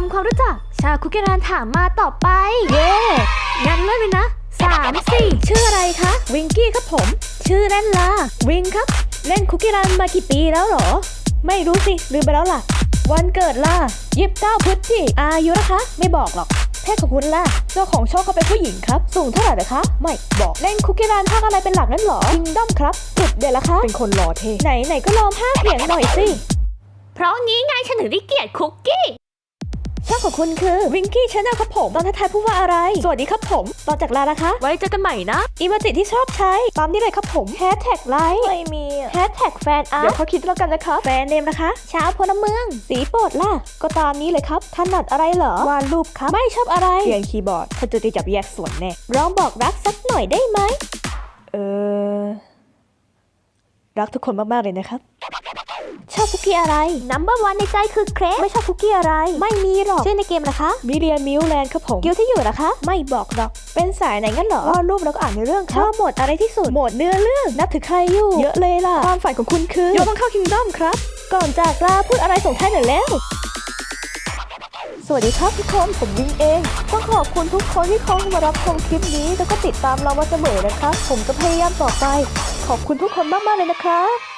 ทำความรู้จักชาคุกกี้รันถามมาต่อไป เย้งั้นเริ่มเลยนะสามสี่ชื่ออะไรคะ วิงกี้ครับผม ชื่อเล่นล่ะวิงครับ เล่นคุกกี้รันมากี่ปีแล้วเหรอ ไม่รู้สิ ลืมไปแล้วล่ะ วันเกิดล่ะยิบเก้าพฤศจิอายุนะคะ ไม่บอกหรอกเพศของคุณล่ะ เจ้าของช่องเขาเป็นผู้หญิงครับ สูงเท่าไหร่นะคะ ไม่ บอก เล่นคุกกี้รันภาคอะไรเป็นหลักนั่นเหรอคิงดอมครับ จุดเด่นละคะ เป็นคนหล่อเท่ ไหนไหนก็ลองภาคเสียงหน่อยสิ เพราะงี้ไงฉันถึงได้เกลียดคุกกี้ ช่องของคุณคือวิงกี้ชาแนลครับผมตอนท้ายๆพูดว่าอะไร สวัสดีครับผม ตอนจากลานะคะ ไว้เจอกันใหม่นะอีโมจิที่ชอบใช้ตามนี้เลยครับผมแฮชแท็กไลค์ไม่มีแฮชแท็กแฟนอาร์ตเดี๋ยวเขาคิดแล้วกันนะคะ แฟนเนมนะคะเช้าพลเมือง สีโปรดล่ะ ก็ตามนี้เลยครับถนัดอะไรเหรอวาดรูปครับไม่ชอบอะไรเขียนคีย์บอร์ดถ้าจะจับแยกส่วนแน่ร้องบอกรักสักหน่อยได้ไหมเออรักทุกคนมากๆเลยนะครับช อบคุกกี้อะไรนัมเบอร์วันในใจคือเครปไม่ชอบคุกกี้อะไร ไม่มีหรอกชื่อในเกมนะคะมิเรียนมิวแลนด์ครับผมกิลที่อยู่นะคะ ไม่บอกหรอก เป็นสายไหนงั้นเหรอวาดรูปแล้วก็อ่านในเรื่องครับชอบโหมดอะไรที่สุดโหมดเนื้อเรื่องนับถือใครอยู่เยอะเลยล่ะความฝันของคุณคือโยต้องเข้าคิงดอมครับ ก่อนจากลาพูดอะไรส่งท้ายหน่อยแล้วสวัสดีครับทุกคนผมวิงเองต้องขอบคุณทุกคนที่เข้ามารับชมคลิปนี้ แล้วก็ติดตามเรามาเสมอนะครับผมจะพยายามต่อไป ขอบคุณทุกคนมากๆเลยนะครับ